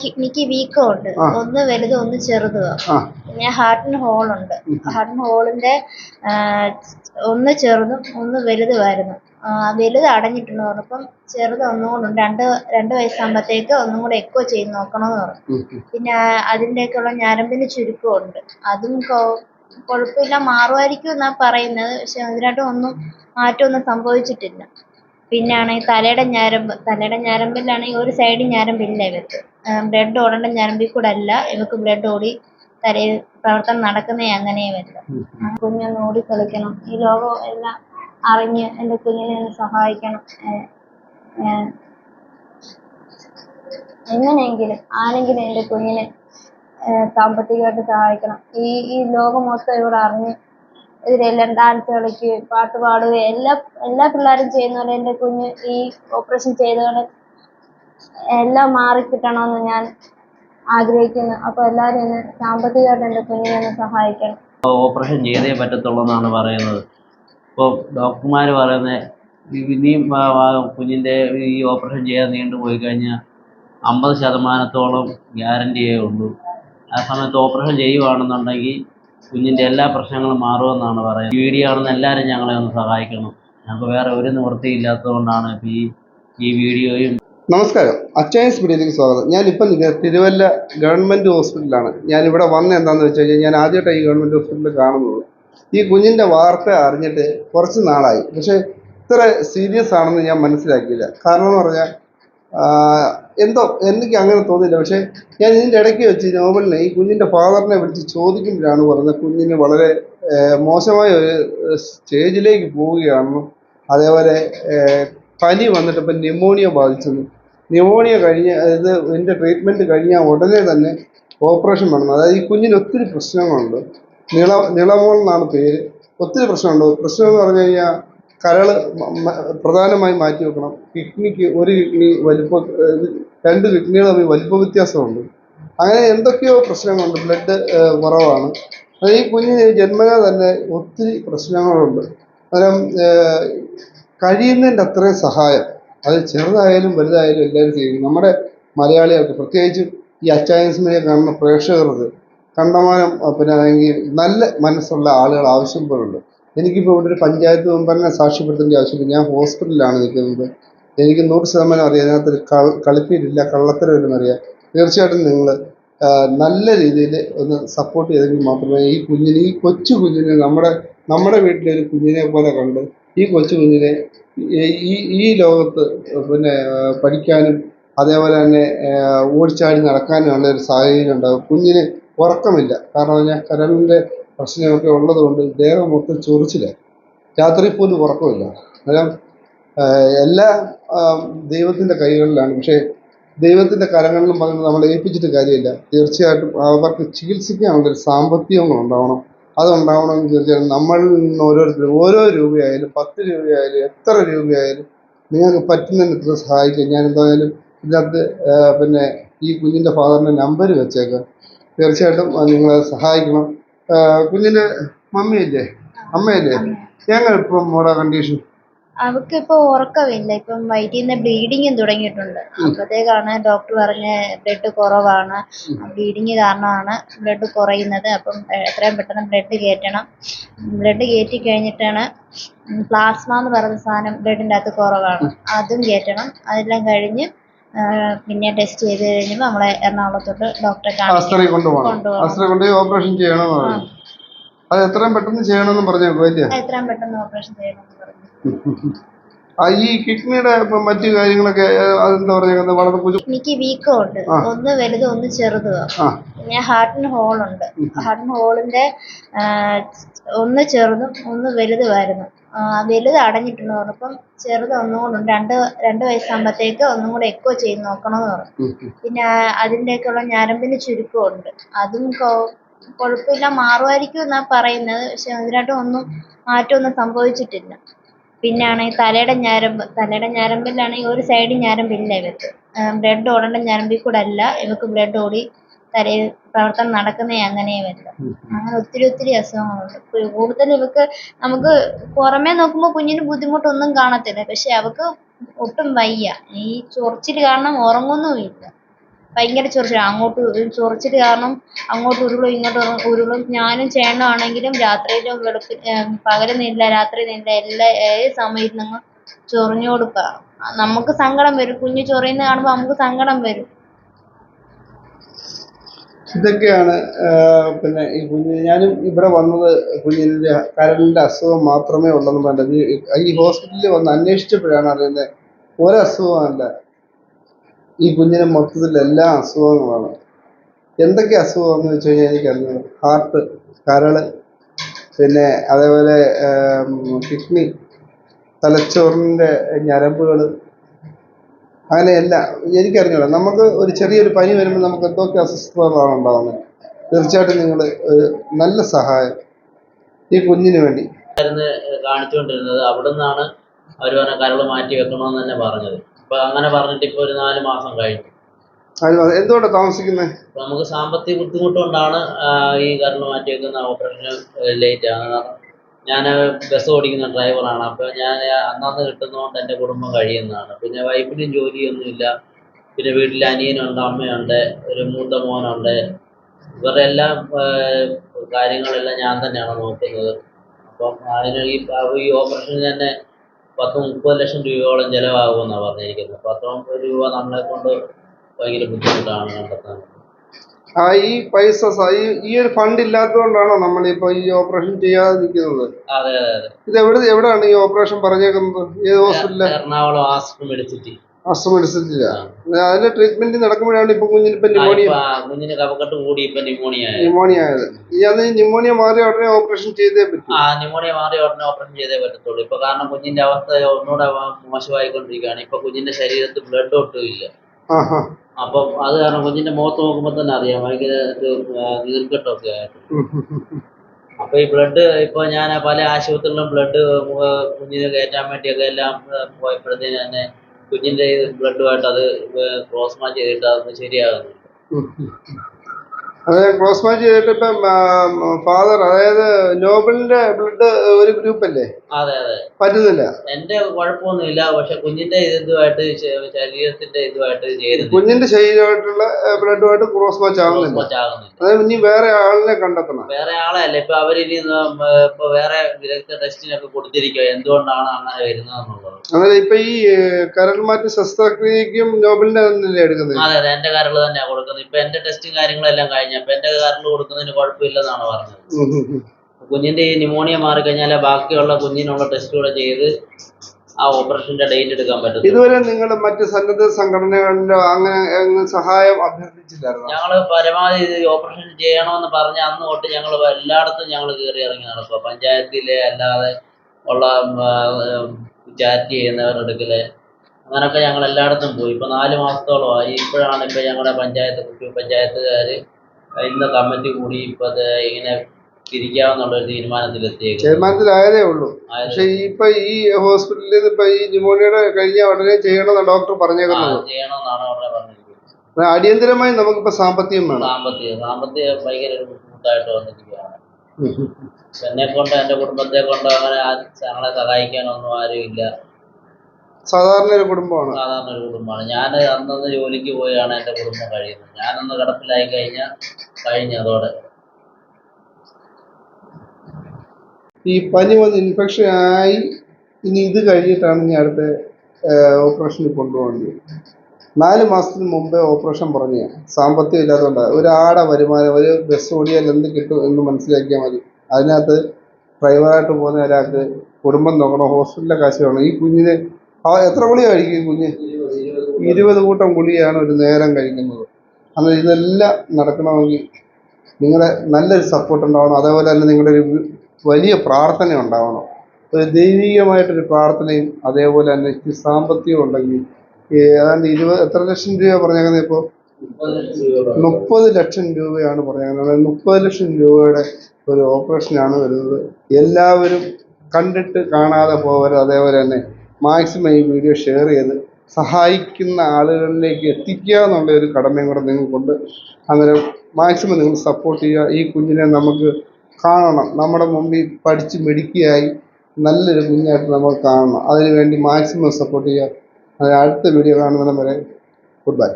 കിഡ്നിക്ക് വീക്കം ഉണ്ട് ഒന്ന് വലുതും ഒന്ന് ചെറുതും. ആ. പിന്നെ ഹാർട്ടിന് ഹോളുണ്ട്. ഹാർട്ടിന് ഹോളിന്റെ ഒന്ന് ചെറുതും ഒന്ന് വലുതുമായിരുന്നു. വലുത് അടഞ്ഞിട്ടുണ്ട് പറഞ്ഞപ്പം ചെറുത് ഒന്നുകൂടെ രണ്ട് രണ്ട് വയസ്സാകുമ്പോഴത്തേക്ക് ഒന്നും കൂടെ എക്കോ ചെയ്ത് നോക്കണമെന്ന് പറഞ്ഞു. പിന്നെ ഉം. പിന്നെ അതിന്റെയൊക്കെയുള്ള ഞരമ്പിന് ചുരുക്കമുണ്ട്. അതും കുഴപ്പമില്ല മാറുമായിരിക്കും എന്നാ പറയുന്നത്. പക്ഷെ അതിനായിട്ട് ഒന്നും മാറ്റമൊന്നും സംഭവിച്ചിട്ടില്ല. പിന്നെ ആണെങ്കിൽ തലയുടെ ഞരമ്പ് തലയുടെ ഞരമ്പിലാണെങ്കിൽ ഒരു സൈഡ് ഞരമ്പില്ല ഇവർക്ക്. ബ്ലഡ് ഓടേണ്ട ഞരമ്പിൽ കൂടെ അല്ല. ഇവക്ക് ബ്ലഡ് ഓടി തലയിൽ പ്രവർത്തനം നടക്കുന്നേ അങ്ങനെ ഉം. കുഞ്ഞൊന്ന് ഓടി കളിക്കണം. ഈ ലോകം എല്ലാം അറിഞ്ഞ് എന്റെ കുഞ്ഞിനെ ഒന്ന് സഹായിക്കണം. എങ്ങനെയെങ്കിലും ആരെങ്കിലും എന്റെ കുഞ്ഞിനെ സാമ്പത്തികമായിട്ട് സഹായിക്കണം. ഈ ഈ ലോകം മൊത്തം ഇവിടെ അറിഞ്ഞ് ഇതിലെല്ലാം ഡാൻസ് കളിക്കുകയും പാട്ട് പാടുകയും എല്ലാ എല്ലാ പിള്ളേരും ചെയ്യുന്നവരെ എന്റെ കുഞ്ഞ് ഈ ഓപ്പറേഷൻ ചെയ്തതുകൊണ്ട് എല്ലാം മാറിക്കിട്ടണമെന്ന് ഞാൻ ആഗ്രഹിക്കുന്നു. അപ്പോൾ എല്ലാവരും എന്നെ സാമ്പത്തികമായിട്ട് എന്റെ കുഞ്ഞിനെ ഒന്ന് സഹായിക്കണം. ഓപ്പറേഷൻ ചെയ്തേ പറ്റത്തുള്ളൂ എന്നാണ് പറയുന്നത് ഇപ്പോൾ ഡോക്ടർമാർ പറയുന്നത് ഇനിയും കുഞ്ഞിന്റെ ഈ ഓപ്പറേഷൻ ചെയ്യാൻ നീണ്ടുപോയി കഴിഞ്ഞാൽ അമ്പത് ശതമാനത്തോളം ഗ്യാരണ്ടിയേ ഉള്ളൂ. ആ സമയത്ത് ഓപ്പറേഷൻ ചെയ്യുവാണെന്നുണ്ടെങ്കിൽ കുഞ്ഞിന്റെ എല്ലാ പ്രശ്നങ്ങളും മാറുമെന്നാണ് പറയുന്നത്. വീഡിയോ കാണുന്ന എല്ലാവരും ഞങ്ങളെ ഒന്ന് സഹായിക്കണം. ഞങ്ങൾക്ക് വേറെ ഒരു നിവൃത്തിയില്ലാത്തതുകൊണ്ടാണ് ഇപ്പോൾ ഈ ഈ വീഡിയോയും നമസ്കാരം. അച്ചായ മീഡിയയിലേക്ക് സ്വാഗതം. ഞാനിപ്പോൾ നിൽക്കുന്നത് തിരുവല്ല ഗവൺമെന്റ് ഹോസ്പിറ്റലാണ് ഞാനിവിടെ വന്ന എന്താണെന്ന് വെച്ച് കഴിഞ്ഞാൽ ഞാൻ ആദ്യമായിട്ടാണ് ഈ ഗവൺമെന്റ് ഹോസ്പിറ്റലിൽ കാണുന്നത്. ഈ കുഞ്ഞിന്റെ വാർത്ത അറിഞ്ഞിട്ട് കുറച്ച് നാളായി. പക്ഷേ ഇത്ര സീരിയസ് ആണെന്ന് ഞാൻ മനസ്സിലാക്കിയില്ല. കാരണം എന്ന് പറഞ്ഞാൽ എന്തോ എനിക്ക് അങ്ങനെ തോന്നിയില്ല. പക്ഷേ ഞാൻ ഇതിന്റെ ഇടയ്ക്ക് വെച്ച് നോവലിനെ ഈ കുഞ്ഞിന്റെ ഫാദറിനെ വിളിച്ച് ചോദിക്കുമ്പോഴാണ് പറഞ്ഞത് കുഞ്ഞിന് വളരെ മോശമായ ഒരു സ്റ്റേജിലേക്ക് പോവുകയാണെന്നും അതേപോലെ പനി വന്നിട്ട് ഇപ്പം ന്യൂമോണിയ ബാധിച്ചെന്നും. ന്യൂമോണിയ കഴിഞ്ഞ അതായത് ഇതിന്റെ ട്രീറ്റ്മെന്റ് കഴിഞ്ഞാൽ ഉടനെ തന്നെ ഓപ്പറേഷൻ വേണം അതായത് ഈ കുഞ്ഞിന് ഒത്തിരി പ്രശ്നങ്ങളുണ്ട്. നിള നിളമോൾ എന്നാണ് പേര്. ഒത്തിരി പ്രശ്നമുണ്ട്. പ്രശ്നം എന്ന് പറഞ്ഞു കഴിഞ്ഞാൽ കരൾ പ്രധാനമായും മാറ്റി വെക്കണം. കിഡ്നിക്ക് ഒരു കിഡ്നി വലിപ്പ രണ്ട് കിഡ്നികൾ തമ്മിൽ വലിപ്പ വ്യത്യാസമുണ്ട്. അങ്ങനെ എന്തൊക്കെയോ പ്രശ്നങ്ങളുണ്ട്. ബ്ലഡ് കുറവാണ്. അത് ഈ കുഞ്ഞിന് ജന്മന തന്നെ ഒത്തിരി പ്രശ്നങ്ങളുണ്ട്. അന്നേരം കഴിയുന്നതിന്റെ അത്രയും സഹായം അത് ചെറുതായാലും വലുതായാലും എല്ലാവരും ചെയ്യും നമ്മുടെ മലയാളികൾക്ക് പ്രത്യേകിച്ചും ഈ അച്ചായൻസിനെ കാണുന്ന പ്രേക്ഷകർക്ക് കണ്ടമാനം പിന്നെ അല്ലെങ്കിൽ നല്ല മനസ്സുള്ള ആളുകൾ ആവശ്യം പോലുണ്ട് എനിക്കിപ്പോൾ ഇവിടെ ഒരു പഞ്ചായത്ത് മെമ്പറിനെ സാക്ഷ്യപ്പെടുത്തേണ്ട ആവശ്യമില്ല. ഞാൻ ഹോസ്പിറ്റലിലാണ് നിൽക്കുന്നത്. എനിക്ക് നൂറ് ശതമാനം അറിയാം. അതിനകത്ത് കളിപ്പീരില്ല കള്ളത്തരമില്ലെന്ന് അറിയാം. തീർച്ചയായിട്ടും നിങ്ങൾ നല്ല രീതിയിൽ ഒന്ന് സപ്പോർട്ട് ചെയ്തെങ്കിൽ മാത്രമേ ഈ കുഞ്ഞിനെ ഈ കൊച്ചു കുഞ്ഞിനെ നമ്മുടെ നമ്മുടെ വീട്ടിലെ ഒരു കുഞ്ഞിനെ പോലെ കണ്ട് ഈ കൊച്ചു കുഞ്ഞിനെ ഈ- ഈ ലോകത്ത് പിന്നെ പഠിക്കാനും അതേപോലെ തന്നെ ഓടിച്ചാടി നടക്കാനുമുള്ള ഒരു സാഹചര്യം ഉണ്ടാകും. കുഞ്ഞിന് ഉറക്കമില്ല. കാരണം പറഞ്ഞാൽ കരളിന്റെ പ്രശ്നമൊക്കെ ഉള്ളതുകൊണ്ട് ദേഹം മൊത്തം ചൊറിച്ചില്ല രാത്രി പോലും ഉറക്കമില്ല. അന്നേരം എല്ലാ ദൈവത്തിന്റെ കൈകളിലാണ്. പക്ഷേ ദൈവത്തിന്റെ കരങ്ങളിലും പറഞ്ഞ് നമ്മളെ ഏൽപ്പിച്ചിട്ട് കാര്യമില്ല. തീർച്ചയായിട്ടും അവർക്ക് ചികിത്സിക്കാനുള്ളൊരു സാമ്പത്തികങ്ങൾ ഉണ്ടാവണം അതുണ്ടാവണമെങ്കിൽ തീർച്ചയായും നമ്മളിൽ നിന്ന് ഓരോരുത്തരും ഓരോ രൂപയായാലും പത്ത് രൂപയായാലും എത്ര രൂപയായാലും നിങ്ങൾക്ക് പറ്റുന്ന ഇത്ര സഹായിക്കുക ഞാൻ എന്തായാലും ഇതിനകത്ത് പിന്നെ ഈ കുഞ്ഞിന്റെ ഫാദറിന്റെ നമ്പർ വെച്ചേക്കാം. തീർച്ചയായിട്ടും നിങ്ങളെ സഹായിക്കണം. കുഞ്ഞിന്റെ മമ്മിയല്ലേ? അമ്മയല്ലേ? ഞങ്ങൾ ഇപ്പം മോടെ കണ്ടീഷൻ അവൾക്ക് ഇപ്പൊ ഉറക്കമില്ല. ഇപ്പം വയറ്റിൽ നിന്ന് ബ്ലീഡിങ്ങും തുടങ്ങിയിട്ടുണ്ട്. അപ്പോഴത്തേക്കാണ് ഡോക്ടർ പറഞ്ഞ ബ്ലഡ് കുറവാണ്. ബ്ലീഡിങ് കാരണമാണ് ബ്ലഡ് കുറയുന്നത്. അപ്പം എത്രയും പെട്ടെന്ന് ബ്ലഡ് കയറ്റണം. ബ്ലഡ് കയറ്റി കഴിഞ്ഞിട്ടാണ് പ്ലാസ്മ എന്ന് പറയുന്ന സാധനം ബ്ലഡിന്റെ അകത്ത് കുറവാണ്. അതും കയറ്റണം. അതെല്ലാം കഴിഞ്ഞ് പിന്നെ ടെസ്റ്റ് ചെയ്ത് കഴിഞ്ഞപ്പോൾ നമ്മളെ എറണാകുളത്തോട്ട് ഡോക്ടറെ കാണിക്കണം കൊണ്ടുപോകണം. ഓപ്പറേഷൻ ചെയ്യണമെന്ന് അത് എത്രയും പെട്ടെന്ന് ചെയ്യണമെന്ന് പറഞ്ഞു എത്രയും പെട്ടെന്ന് ഓപ്പറേഷൻ പറഞ്ഞു ആ ഈ കിഡ്നിയുടെ മറ്റു കാര്യങ്ങളൊക്കെ അതെന്താ പറയുക വളരെ എനിക്ക് വീക്കം ഉണ്ട് ആ. ഒന്ന് വലുതും ഒന്ന് ചെറുതും. ആ. പിന്നെ ഹാർട്ടിന് ഹോളുണ്ട് ഹാർട്ടിന് ഹോളിന്റെ ആ, ഒന്ന് ചെറുതും ഒന്ന് വലുതുമായിരുന്നു. ആ, വലുത് അടഞ്ഞിട്ടുണ്ട് പറഞ്ഞപ്പം ചെറുത് ഒന്നുകൂടെ രണ്ട് രണ്ട് വയസ്സാകുമ്പോഴത്തേക്ക് ഒന്നും കൂടെ എക്കോ ചെയ്ത് നോക്കണമെന്ന് പറഞ്ഞു. ഉം, ഉം. പിന്നെ അതിന്റെയൊക്കെയുള്ള ഞരമ്പിന് ചുരുക്കമുണ്ട് അതും കൊ- കുഴപ്പമില്ല. മാറുമായിരിക്കും എന്നാ പറയുന്നത്. പക്ഷെ അതിനായിട്ട് ഒന്നും മാറ്റമൊന്നും സംഭവിച്ചിട്ടില്ല. പിന്നെ ആണെങ്കിൽ തലയുടെ ഞരമ്പ് തലയുടെ ഞരമ്പിലാണെങ്കിൽ ഒരു സൈഡ് ഞരമ്പില്ല ഇവർക്ക് ബ്ലഡ് ഓടേണ്ട ഞരമ്പിൽ കൂടെ അല്ല ഇവർക്ക് ബ്ലഡ് ഓടി തലയിൽ പ്രവർത്തനം നടക്കുന്നേ അങ്ങനെയേ വരില്ല അങ്ങനെ ഒത്തിരി ഒത്തിരി അസുഖങ്ങളുണ്ട്. കൂടുതൽ ഇവക്ക് നമുക്ക് പുറമേ നോക്കുമ്പോൾ കുഞ്ഞിന് ബുദ്ധിമുട്ടൊന്നും കാണത്തില്ല. പക്ഷെ അവക്ക് ഒട്ടും വയ്യ. ഈ ചൊറിച്ചിൽ കാരണം ഉറങ്ങുന്നുമില്ല. ഭയങ്കര ചൊറിച്ചിലാണ് അങ്ങോട്ട് ചൊറിച്ചിൽ കാരണം അങ്ങോട്ട് ഉരുളും ഇങ്ങോട്ട് ഉരു- ഉരുളും. ഞാനും ചേട്ടനാണെങ്കിലും രാത്രിയിലും വെളുപ്പി രാത്രി രാത്രിയെന്നില്ല എല്ലാ ഏത് സമയത്തും നിങ്ങൾ ചൊറിഞ്ഞു കൊടുക്കുക. നമുക്ക് സങ്കടം വരും. കുഞ്ഞ് ചൊറിയുന്നത് കാണുമ്പോൾ നമുക്ക് സങ്കടം വരും. ഇതൊക്കെയാണ് പിന്നെ ഈ കുഞ്ഞിന് ഞാനും ഇവിടെ വന്നത് കുഞ്ഞിന്റെ കരലിന്റെ അസുഖം മാത്രമേ ഉള്ളെന്ന് പറഞ്ഞത് ഈ ഹോസ്പിറ്റലിൽ വന്ന് അന്വേഷിച്ചപ്പോഴാണ് അറിയുന്നത്. ഒരസുഖമല്ല ഈ കുഞ്ഞിന് മൊത്തത്തിൽ എല്ലാ അസുഖങ്ങളാണ്. എന്തൊക്കെ അസുഖമാണെന്ന് വെച്ച് കഴിഞ്ഞാൽ എനിക്കറിഞ്ഞത് ഹാർട്ട് കരൾ പിന്നെ അതേപോലെ കിഡ്നി തലച്ചോറിന്റെ ഞരമ്പുകൾ അങ്ങനെയല്ല എനിക്കറിഞ്ഞൂടാ. നമുക്ക് ഒരു ചെറിയൊരു പനി വരുമ്പോൾ നമുക്ക് എന്തൊക്കെ അസ്വസ്ഥതകളാണ് ഉണ്ടാകുന്നത്? തീർച്ചയായിട്ടും നിങ്ങൾ ഒരു നല്ല സഹായം ഈ കുഞ്ഞിന് വേണ്ടി. കാണിച്ചുകൊണ്ടിരുന്നത് അവിടെ നിന്നാണ് അവർ പറഞ്ഞ കരൾ മാറ്റി വെക്കണമെന്ന് തന്നെ പറഞ്ഞത്. അപ്പൊ അങ്ങനെ പറഞ്ഞിട്ട് ഇപ്പൊ ഒരു നാല് മാസം കഴിഞ്ഞു. എന്തുകൊണ്ട് താമസിക്കുന്നത് നമുക്ക് സാമ്പത്തിക ബുദ്ധിമുട്ടുകൊണ്ടാണ് ഈ കാരണം മാറ്റി വെക്കുന്ന ഓപ്പറേഷൻ ലേറ്റ് ആണ്. ഞാൻ ബസ് ഓടിക്കുന്ന ഡ്രൈവറാണ് അപ്പൊ ഞാൻ അന്നന്ന് കിട്ടുന്നതുകൊണ്ട് എന്റെ കുടുംബം കഴിയുന്നതാണ്. പിന്നെ വൈഫിനും ജോലിയൊന്നുമില്ല. പിന്നെ വീട്ടിൽ അനിയനുണ്ട് അമ്മയുണ്ട് ഒരു മൂത്ത മോനുണ്ട്. ഇവരുടെ എല്ലാ കാര്യങ്ങളെല്ലാം ഞാൻ തന്നെയാണ് നോക്കുന്നത്. അപ്പം അതിന് ഈ ഓപ്പറേഷൻ ഓപ്പറേഷന് തന്നെ പത്ത് മുപ്പത് ലക്ഷം രൂപയോളം ചിലവാകുമെന്നാണ് പറഞ്ഞിരിക്കുന്നത്. പത്ത് മുപ്പത് രൂപ നമ്മളെ കൊണ്ട് ഭയങ്കര ബുദ്ധിമുട്ടാണ് കണ്ടെത്താൻ. ആ ഈ പൈസ ഈ ഈ ഒരു ഫണ്ട് ഇല്ലാത്തതുകൊണ്ടാണോ ഇപ്പൊ ഈ ഓപ്പറേഷൻ ചെയ്യാതിരിക്കുന്നത്? അതെ അതെ അതെ. ഇത് എവിടെ എവിടെയാണ് ഈ ഓപ്പറേഷൻ പറഞ്ഞേക്കുന്നത്? ഏത് ഹോസ്പിറ്റലിലാണ് എറണാകുളം ആശുപത്രി മെഡിസിറ്റി. അസം മെഡിസിറ്റില്ല അതിന്റെ ട്രീറ്റ്മെന്റ് നടക്കുമ്പോഴാണ് ഇപ്പൊ കുഞ്ഞിന് ഇപ്പൊ ന്യൂമോണിയ കുഞ്ഞിന് കഫക്കെട്ട് കൂടി ഇപ്പൊ ന്യൂമോണിയ ന്യൂമോണിയ ആയത്. ഈ അത് ന്യൂമോണിയ മാറിയ ഉടനെ ഓപ്പറേഷൻ ചെയ്തേ പറ്റൂ. ആ ന്യൂമോണിയ മാറി ഉടനെ ഓപ്പറേഷൻ ചെയ്തേ പറ്റത്തുള്ളൂ. ഇപ്പൊ കാരണം കുഞ്ഞിന്റെ അവസ്ഥ ഒന്നുകൂടെ മോശമായിക്കൊണ്ടിരിക്കുകയാണ്. ഇപ്പൊ കുഞ്ഞിന്റെ ശരീരത്തിൽ ബ്ലഡ് ഒട്ടും ഇല്ല. അപ്പൊ അത് കാരണം കുഞ്ഞിന്റെ മുഖത്ത് നോക്കുമ്പോൾ തന്നെ അറിയാം. ഭയങ്കര നീർക്കെട്ടൊക്കെ ആയിട്ട്. അപ്പൊ ഈ ബ്ലഡ് ഇപ്പൊ ഞാൻ പല ആശുപത്രികളിലും ബ്ലഡ് കുഞ്ഞിന് കയറ്റാൻ വേണ്ടിയൊക്കെ എല്ലാം പോയപ്പോഴത്തേന് തന്നെ കുഞ്ഞിന്റെ ബ്ലഡുമായിട്ട് അത് ക്രോസ് മാച്ച് ചെയ്തിട്ട് അതൊന്നും ശരിയാകുന്നു. അതെ ക്രോസ് മാച്ച് ചെയ്തിട്ട് ഇപ്പം ഫാദർ അതായത് നോബിളിന്റെ ബ്ലഡ് ഒരു ഗ്രൂപ്പ് അല്ലേ? അതെ അതെ. പറ്റുന്നില്ല. എന്റെ കുഴപ്പമൊന്നുമില്ല പക്ഷെ കുഞ്ഞിന്റെ ഇതുമായിട്ട് ശരീരത്തിന്റെ ഇതുമായിട്ട് കുഞ്ഞിന്റെ ശരീരമായിട്ടുള്ള ബ്ലഡുമായിട്ട് ക്രോസ് മാച്ച് ആവുന്നില്ല. അതായത് ഇനി വേറെ ആളിനെ കണ്ടെത്തണം. വേറെ ആളെ അല്ല ഇപ്പൊ അവരിനി ഇപ്പൊ വേറെ വിദഗ്ധ ടെസ്റ്റിനൊക്കെ കൊടുത്തിരിക്കുക എന്തുകൊണ്ടാണ് അങ്ങനെ വരുന്നത് അതായത് ഇപ്പൊ ഈ കരൾ മാറ്റി ശസ്ത്രക്രിയക്കും നോബിളിന്റെ തന്നെ എടുക്കുന്നത്? അതെ അതെ എന്റെ കരൾ തന്നെയാ കൊടുക്കുന്നത്. ഇപ്പൊ എന്റെ ടെസ്റ്റും കാര്യങ്ങളെല്ലാം കഴിഞ്ഞപ്പോ എന്റെ കാറിന് കൊടുക്കുന്നതിന് കുഴപ്പമില്ലെന്നാണ് പറഞ്ഞത്. കുഞ്ഞിന്റെ ഈ ന്യൂമോണിയ മാറിക്കഴിഞ്ഞാൽ ബാക്കിയുള്ള കുഞ്ഞിനുള്ള ടെസ്റ്റ് കൂടെ ചെയ്ത് ആ ഓപ്പറേഷന്റെ ഡേറ്റ് എടുക്കാൻ പറ്റും ഇതുവരെ നിങ്ങൾ മറ്റ് സന്നദ്ധ സംഘടനകളിലോ അങ്ങനെ സഹായം അഭ്യർത്ഥിച്ചില്ലായിരുന്നു? ഞങ്ങൾ പരമാവധി ഇത് ഓപ്പറേഷൻ ചെയ്യണമെന്ന് പറഞ്ഞ അന്ന് തൊട്ട് ഞങ്ങൾ എല്ലായിടത്തും ഞങ്ങൾ കയറി ഇറങ്ങി നടക്കുക പഞ്ചായത്തിലെ അല്ലാതെ ഉള്ള ചാറ്റ് ചെയ്യുന്നവരുടെ അടുക്കൽ അങ്ങനൊക്കെ ഞങ്ങൾ എല്ലായിടത്തും പോയി. ഇപ്പൊ നാല് മാസത്തോളമായി. ഇപ്പോഴാണ് ഇപ്പൊ ഞങ്ങളുടെ പഞ്ചായത്ത് കുട്ടി പഞ്ചായത്തുകാര് ഇന്ന് കമ്മിറ്റി കൂടി ഇപ്പൊ ഇങ്ങനെ പിരിക്കാമെന്നുള്ള ഒരു തീരുമാനത്തിലെത്തിയേക്കുന്നത് തീരുമാനത്തിലായതേ ഉള്ളൂ. പക്ഷേ ഇപ്പൊ ഈ ഹോസ്പിറ്റലിൽ ഇപ്പൊ ഈ ന്യൂമോണിയുടെ കഴിഞ്ഞ ഉടനെ ചെയ്യണമെന്ന് ഡോക്ടർ പറഞ്ഞേക്കുന്നത്. ചെയ്യണമെന്നാണ് അവരുടെ പറഞ്ഞിരിക്കുന്നത്. അടിയന്തരമായി നമുക്കിപ്പോ സാമ്പത്തികം വേണം. സാമ്പത്തിക സാമ്പത്തിക ഭയങ്കര ഒരു ബുദ്ധിമുട്ടായിട്ട് വന്നിരിക്കുകയാണ്. എന്നെ കൊണ്ട് എന്റെ കുടുംബത്തെ കൊണ്ട് അങ്ങനെ ഞങ്ങളെ സഹായിക്കാനൊന്നും ആരും ഇല്ല. സാധാരണ ഒരു കുടുംബമാണ്. സാധാരണ ഒരു കുടുംബമാണ്. ഞാൻ അന്നത് ജോലിക്ക് പോയാണ് എന്റെ കുടുംബം കഴിയുന്നത്. ഞാനൊന്ന് കിടപ്പിലായി കഴിഞ്ഞാൽ കഴിഞ്ഞു അതോടെ. ഈ പനി വന്ന് ഇൻഫെക്ഷൻ ആയി ഇനി ഇത് കഴിഞ്ഞിട്ടാണ് ഇനി അടുത്ത ഓപ്പറേഷന് കൊണ്ടുപോകേണ്ടത്. നാല് മാസത്തിന് മുമ്പേ ഓപ്പറേഷൻ പറഞ്ഞ. സാമ്പത്തികം ഇല്ലാത്തതുകൊണ്ട് ഒരാടെ വരുമാനം ഒരു ബസ് ഓടിയാൽ എന്ത് കിട്ടും എന്ന് മനസ്സിലാക്കിയാൽ മതി. അതിനകത്ത് ഡ്രൈവറായിട്ട് പോകുന്ന ഒരാൾക്ക് കുടുംബം നോക്കണം ഹോസ്പിറ്റലിലെ കാശ് വേണം. ഈ കുഞ്ഞിന് എത്ര ഗുളിക കഴിക്കും ഈ കുഞ്ഞ്? ഇരുപത് കൂട്ടം ഗുളികയാണ് ഒരു നേരം കഴിക്കുന്നത്. അന്ന് ഇതെല്ലാം നടക്കണമെങ്കിൽ നിങ്ങളുടെ നല്ലൊരു സപ്പോർട്ട് ഉണ്ടാവണം. അതേപോലെ തന്നെ നിങ്ങളുടെ ഒരു വലിയ പ്രാർത്ഥന ഉണ്ടാവണം. ഒരു ദൈവികമായിട്ടൊരു പ്രാർത്ഥനയും അതേപോലെ തന്നെ ഇച്ചിരി സാമ്പത്തികം ഉണ്ടെങ്കിൽ ഏതാണ്ട് ഇരുപത് എത്ര ലക്ഷം രൂപ പറഞ്ഞേക്കുന്നത് ഇപ്പോൾ മുപ്പത് ലക്ഷം രൂപയാണ് പറഞ്ഞേക്കുന്നത്. മുപ്പത് ലക്ഷം രൂപയുടെ ഒരു ഓപ്പറേഷനാണ് വരുന്നത്. എല്ലാവരും കണ്ടിട്ട് കാണാതെ പോകരുത് അതേപോലെ തന്നെ മാക്സിമം ഈ വീഡിയോ ഷെയർ ചെയ്ത് സഹായിക്കുന്ന ആളുകളിലേക്ക് എത്തിക്കുക എന്നുള്ള ഒരു കടമയും കൂടെ നിങ്ങൾക്കുണ്ട്. അന്നേരം മാക്സിമം നിങ്ങൾ സപ്പോർട്ട് ചെയ്യുക. ഈ കുഞ്ഞിനെ നമുക്ക് കാണണം. നമ്മുടെ മുമ്പിൽ പഠിച്ച് മിടുക്കിയായി നല്ലൊരു കുഞ്ഞായിട്ട് നമ്മൾ കാണണം. അതിനുവേണ്ടി മാക്സിമം സപ്പോർട്ട് ചെയ്യുക. അടുത്ത വീഡിയോ കാണുന്നവരെ വരെ ഗുഡ് ബൈ